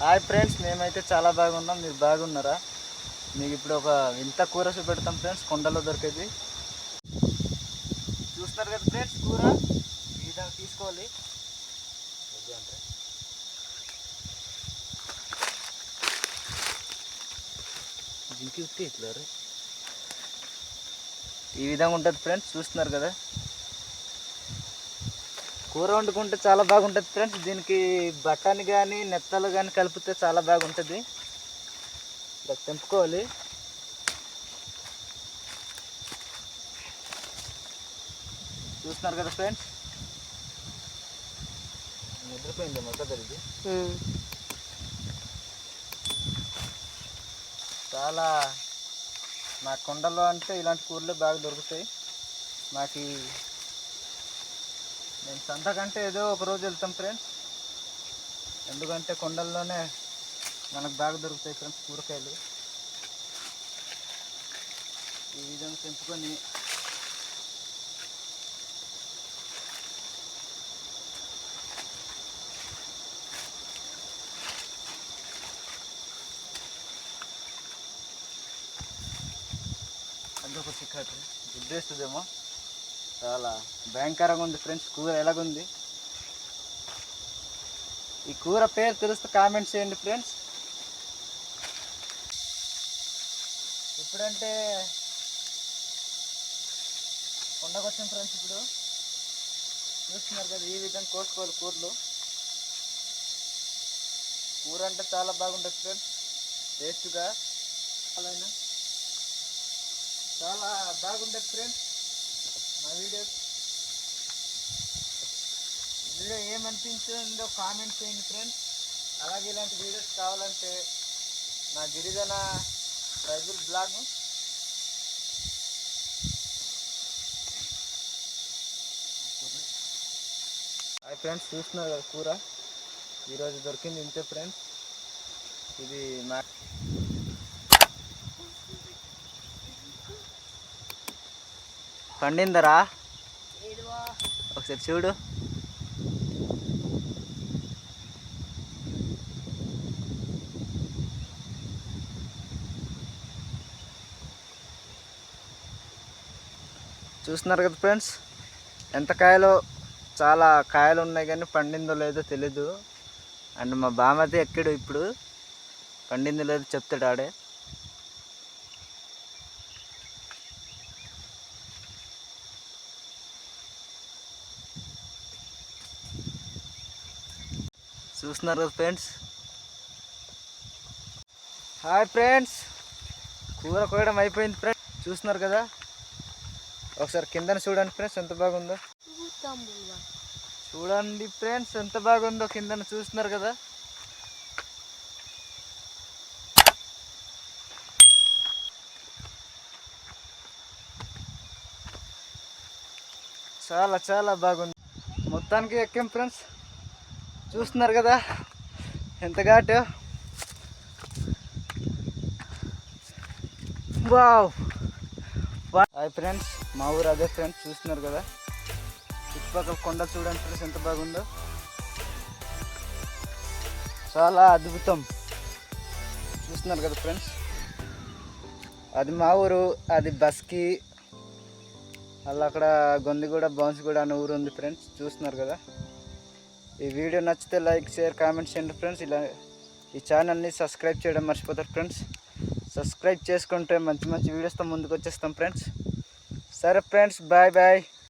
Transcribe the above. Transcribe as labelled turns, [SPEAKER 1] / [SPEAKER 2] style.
[SPEAKER 1] Hi friends మేమైతే చాలా బాగున్నాం. మీరు బాగున్నారా? మీకు ఇప్పుడు ఒక ఇంత కూర చూపెడతాం ఫ్రెండ్స్ కొండలో దొరికేది. చూస్తారు కదా ఫ్రెండ్స్ కూర? ఈ విధంగా తీసుకోవాలి అంటే. జింకి ఇట్లా ఈ విధంగా ఉంటుంది ఫ్రెండ్స్ చూస్తున్నారు కదా? కూర వండుకుంటే చాలా బాగుంటుంది ఫ్రెండ్స్. దీనికి బఠాని కానీ నెత్తలు కానీ కలిపితే చాలా బాగుంటుంది. ఇలా తెంపుకోవాలి. చూస్తున్నారు కదా ఫ్రెండ్స్? నిద్రపోయింది మొక్క ఇది. చాలా మా కొండలో అంటే ఇలాంటి కూరలు బాగా దొరుకుతాయి. మాకు మేము సంతకంటే ఏదో ఒక రోజు వెళ్తాం ఫ్రెండ్స్ ఎందుకంటే కొండల్లోనే మనకు బాగా దొరుకుతాయి ఫ్రెండ్స్ కూరగాయలు. ఈ విధంగా తెంపుకొని అందుకు సిక్కట్ గుడ్డేస్తుందేమో. చాలా భయంకరంగా ఉంది ఫ్రెండ్స్ కూర ఎలాగుంది? ఈ కూర పేరు తెలుస్తే కామెంట్స్ చేయండి ఫ్రెండ్స్ ఇప్పుడంటే కొండకొచ్చాం ఫ్రెండ్స్ ఇప్పుడు. చూస్తున్నారు కదా ఈ విధంగా కోసుకోవాలి కూరలు. కూర అంటే చాలా బాగుంటుంది ఫ్రెండ్స్ టేస్ట్గా అలానే చాలా బాగుంటుంది ఫ్రెండ్స్ మా వీడియో. వీడియో ఏమనిపించిందో కామెంట్ చేయండి ఫ్రెండ్స్ అలాగే ఇలాంటి వీడియోస్ కావాలంటే నా గిరిజన ట్రైబల్ బ్లాగ్ హాయ్ ఫ్రెండ్స్ చూస్తున్నారు కదా కూర. ఈరోజు దొరికింది ఇంతే ఫ్రెండ్స్ ఇది మా పండిందరా? ఒకసారి చూడు. చూస్తున్నారు కదా ఫ్రెండ్స్? ఎంత కాయలో చాలా కాయలు ఉన్నాయి కానీ పండిందో లేదో తెలీదు. అండ్ మా బామతి ఎక్కడు ఇప్పుడు. పండిందో లేదో చెప్తాడు ఆడే. చూస్తున్నారు కదా ఫ్రెండ్స్? Hi friends. కూర కోయడం అయిపోయింది ఫ్రెండ్స్. చూస్తున్నారు కదా? ఒకసారి కిందన చూడండి ఫ్రెండ్స్ ఎంత బాగుందో. చూడండి ఫ్రెండ్స్ ఎంత బాగుందో కిందన చూస్తున్నారు కదా? చాలా చాలా బాగుంది. మొత్తానికి ఎక్కాం ఫ్రెండ్స్. చూస్తున్నారు కదా ఎంత ఘాటు. వావ్. హాయ్ ఫ్రెండ్స్ మా ఊరు అదే ఫ్రెండ్స్ చూస్తున్నారు కదా. చుట్టుపక్కల కొండ చూడండి ఫ్రెండ్స్ ఎంత బాగుందో. చాలా అద్భుతం. చూస్తున్నారు కదా ఫ్రెండ్స్. అది మా ఊరు అది బస్కి అలా అక్కడ గొందిగూడ బౌన్స్గూడ అనే ఊరు ఉంది ఫ్రెండ్స్ చూస్తున్నారు కదా. ఈ వీడియో నచ్చితే లైక్ షేర్ కామెంట్ చేయండి ఫ్రెండ్స్. ఇలా ఈ ఛానల్ని సబ్స్క్రైబ్ చేయడం మర్చిపోతారు ఫ్రెండ్స్. సబ్స్క్రైబ్ చేసుకుంటే మంచి మంచి వీడియోస్తో ముందుకు వచ్చేస్తాం ఫ్రెండ్స్. సరే ఫ్రెండ్స్ బాయ్ బాయ్.